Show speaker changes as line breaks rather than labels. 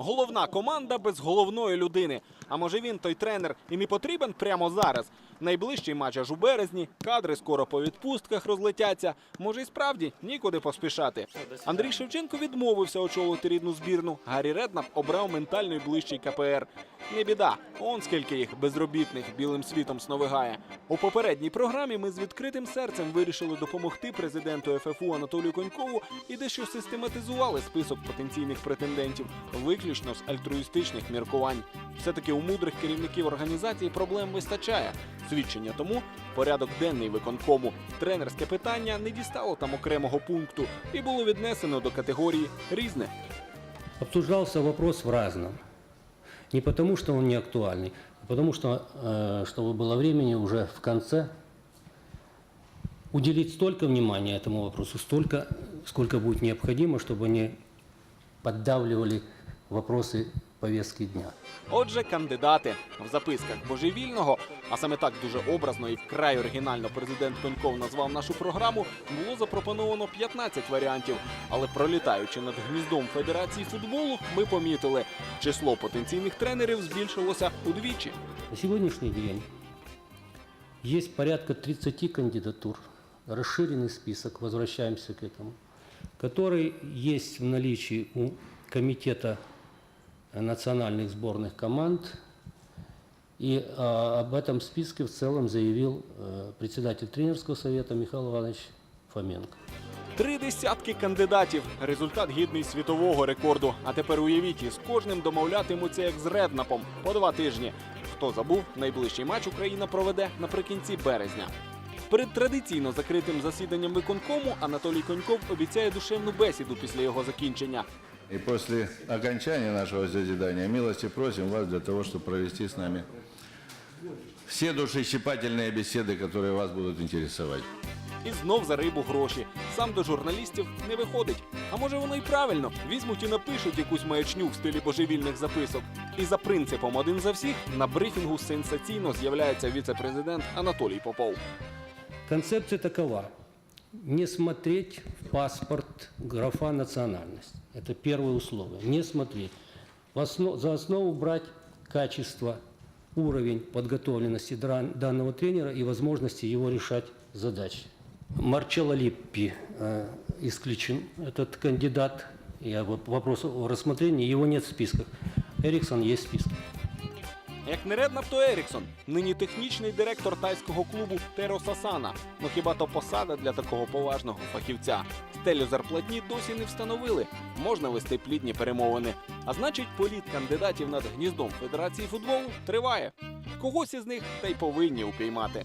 Головна команда без головної людини. А може він той тренер і не потрібен прямо зараз? Найближчий матч аж у березні, кадри скоро по відпустках розлетяться. Може, і справді нікуди поспішати. Андрій Шевченко відмовився очолити рідну збірну. Гаррі Реднап обрав ментально ближчий КПР. Не біда, он скільки їх безробітних білим світом сновигає. У попередній програмі ми з відкритим серцем вирішили допомогти президенту ФФУ Анатолію Конькову і дещо систематизували список потенційних претендентів, виключно з альтруїстичних міркувань. Все-таки у мудрих керівників організації проблем вистачає. Свідчення тому порядок денний виконкому. Тренерське питання не дістало там окремого пункту і було віднесено до категорії різне.
Обсуждался вопрос в разном. Не потому, что он не актуальный, а потому что, э, чтобы было времени уже в конце уделить столько внимания этому вопросу, столько, сколько будет необходимо, чтобы не поддавливали вопросы повестки дня.
Отже, кандидати в записках божевільного, а саме так дуже образно і вкрай оригінально президент Коньков назвав нашу програму, було запропоновано 15 варіантів. Але пролітаючи над гніздом Федерації футболу, ми помітили, число потенційних тренерів збільшилося удвічі.
На сегодняшний день есть порядка 30 кандидатур, расширенный список, возвращаемся к этому, который есть в наличии у Комитета национальных сборных команд. И а, об этом списке в целом заявил э, председатель тренерского совета Михаил Иванович Фоменко.
Три десятки кандидатів. Результат гідний світового рекорду. А тепер уявіть, із кожним домовлятимуться як з реднапом по два тижні. Хто забув, найближчий матч Україна проведе наприкінці березня. Перед традиційно закритим засіданням виконкому Анатолій Коньков обіцяє душевну бесіду після його закінчення.
И после окончания нашего заседания милости просим вас для того, чтобы провести с нами все душещипательные беседы, которые вас будут интересовать.
І знов за рибу гроші. Сам до журналістів не виходить. А може воно і правильно візьмуть і напишуть якусь маячню в стилі божевільних записок. І за принципом один за всіх на брифінгу сенсаційно з'являється віце-президент Анатолій Попов.
Концепция такова. Не смотреть в паспорт графа национальность. Это первое условие. Не смотреть. В осно- за основу брать качество, уровень подготовленности данного тренера и возможности его решать задачи. Марчелло Липпи э, исключен. Этот кандидат. Я вопрос о рассмотрении. Его нет в списках. Эриксон есть в списке.
Як не Реднап, то Еріксон, нині технічний директор тайського клубу Теро Сасана. Ну хіба то посада для такого поважного фахівця? Стелю зарплатні досі не встановили. Можна вести плідні перемовини. А значить, політ кандидатів над гніздом Федерації футболу триває. Когось із них та й повинні упіймати.